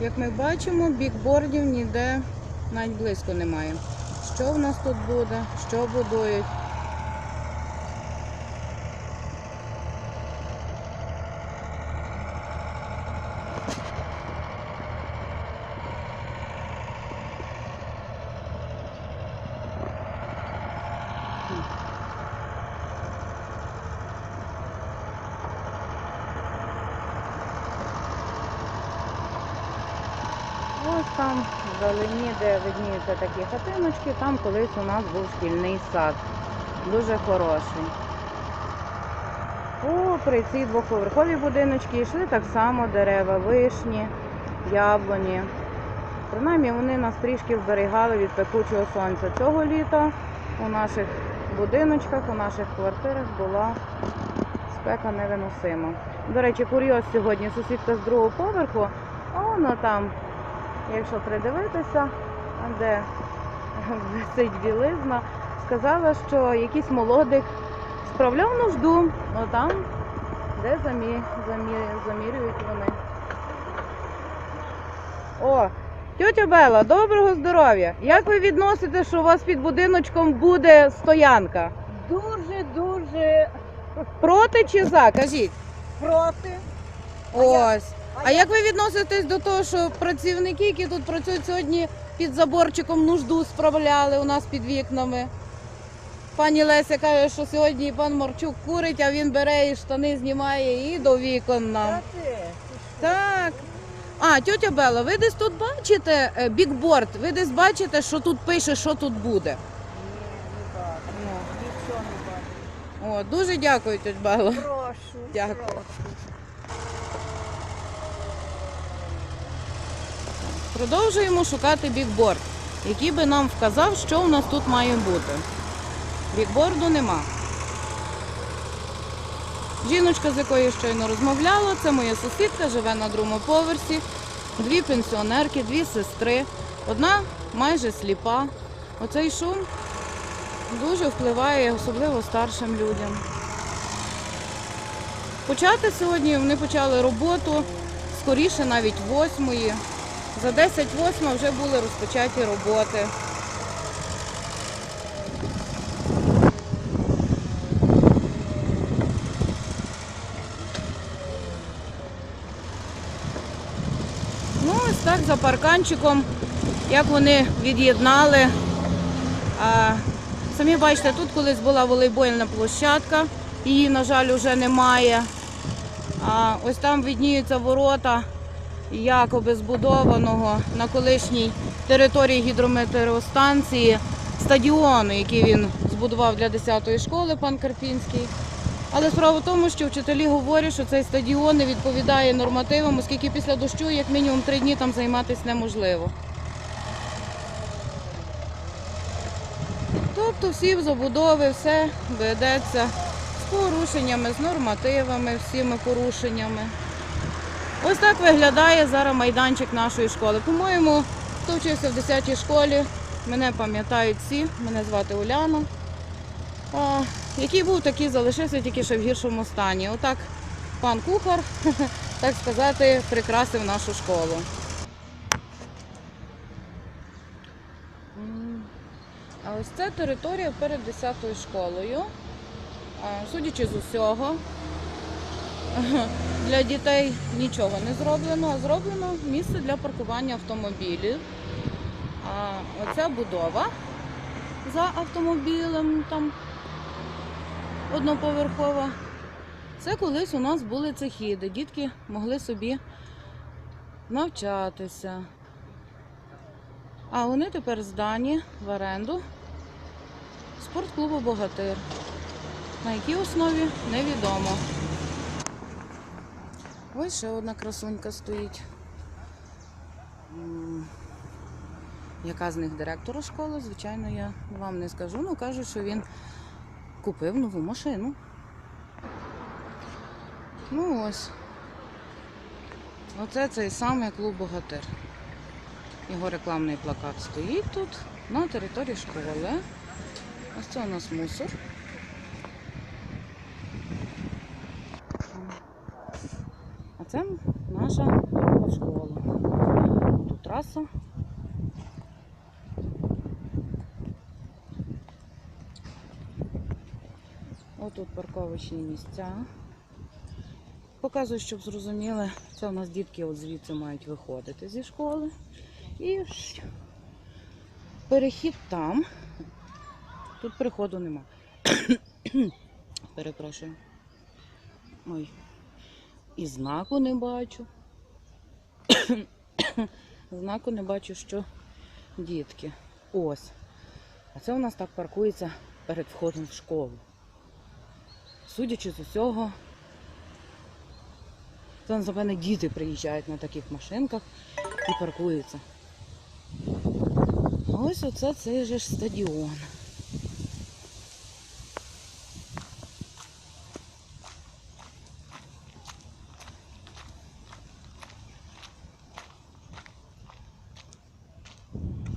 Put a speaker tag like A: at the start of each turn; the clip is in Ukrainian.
A: Як ми бачимо, бікбордів ніде навіть близько немає. Що в нас тут буде, що будують. Ось там вдалині, де видніються такі хатиночки, там колись у нас був шкільний сад. Дуже хороший. Попри ці двоповерхові будиночки йшли так само дерева, вишні, яблуні. Принаймні вони нас трішки вберігали від пекучого сонця. Цього літа у наших будиночках, у наших квартирах була спека невиносима. До речі, курйоз сьогодні сусідка з другого поверху, а воно там якщо придивитися, де висить білизна, сказала, що якийсь молодик справляв нужду, ну там, де замі, замі, замірюють вони. О, тьотя Бела, доброго здоров'я! Як ви відносите, що у вас під будиночком буде стоянка?
B: Дуже дуже
A: Проти чи за? Кажіть.
B: проти.
A: Ось. А як ви відноситесь до того, що працівники, які тут працюють сьогодні під заборчиком нужду справляли у нас під вікнами? Пані Леся каже, що сьогодні пан Марчук курить, а він бере і штани знімає і до вікон нам. Так. А, тьотя Бела, ви десь тут бачите е, бікборд? Ви десь бачите, що тут пише, що тут буде?
B: Ні, не бачу.
A: Ну.
B: Нічого не бачу.
A: О, дуже дякую, тьотя Бела.
B: Прошу.
A: Дякую.
B: прошу.
A: Продовжуємо шукати бікборд, який би нам вказав, що у нас тут має бути. Бікборду нема. Жіночка, з якою щойно розмовляла, це моя сусідка, живе на другому поверсі. Дві пенсіонерки, дві сестри. Одна майже сліпа. Оцей шум дуже впливає, особливо старшим людям. Почати сьогодні вони почали роботу скоріше навіть восьмої. За 10 восьма вже були розпочаті роботи. Ну, ось так за парканчиком, як вони від'єднали. Самі бачите, тут колись була волейбольна площадка, її, на жаль, вже немає. А, ось там видніються ворота якоби збудованого на колишній території гідрометеостанції стадіону, який він збудував для 10-ї школи, пан Карпінський. Але справа в тому, що вчителі говорять, що цей стадіон не відповідає нормативам, оскільки після дощу як мінімум три дні там займатися неможливо. Тобто всі забудови, все ведеться з порушеннями, з нормативами, всіми порушеннями. Ось так виглядає зараз майданчик нашої школи. По-моєму, хто вчився в 10-й школі, мене пам'ятають всі, мене звати Уляна. А, який був, такий залишився тільки ще в гіршому стані. Отак пан кухар, так сказати, прикрасив нашу школу. А ось це територія перед 10-ю школою. Судячи з усього, для дітей нічого не зроблено, а зроблено місце для паркування автомобілів. А оця будова за автомобілем там одноповерхова. Це колись у нас були цехи, де дітки могли собі навчатися. А вони тепер здані в оренду спортклубу Богатир. На якій основі невідомо. Ось ще одна красунька стоїть. Яка з них директора школи, звичайно, я вам не скажу. Ну, кажуть, що він купив нову машину. Ну ось. Оце цей самий клуб Богатир. Його рекламний плакат стоїть тут на території школи. Ось це у нас мусор. А це наша школа. Траса. Отут парковочні місця. Показую, щоб зрозуміли, це у нас дітки от звідси мають виходити зі школи. І перехід там. Тут переходу нема. Перепрошую. Ой. І знаку не бачу. Знаку не бачу, що дітки. Ось. А це у нас так паркується перед входом в школу. Судячи з усього, це, напевне, діти приїжджають на таких машинках і паркуються. Ось оце цей же стадіон.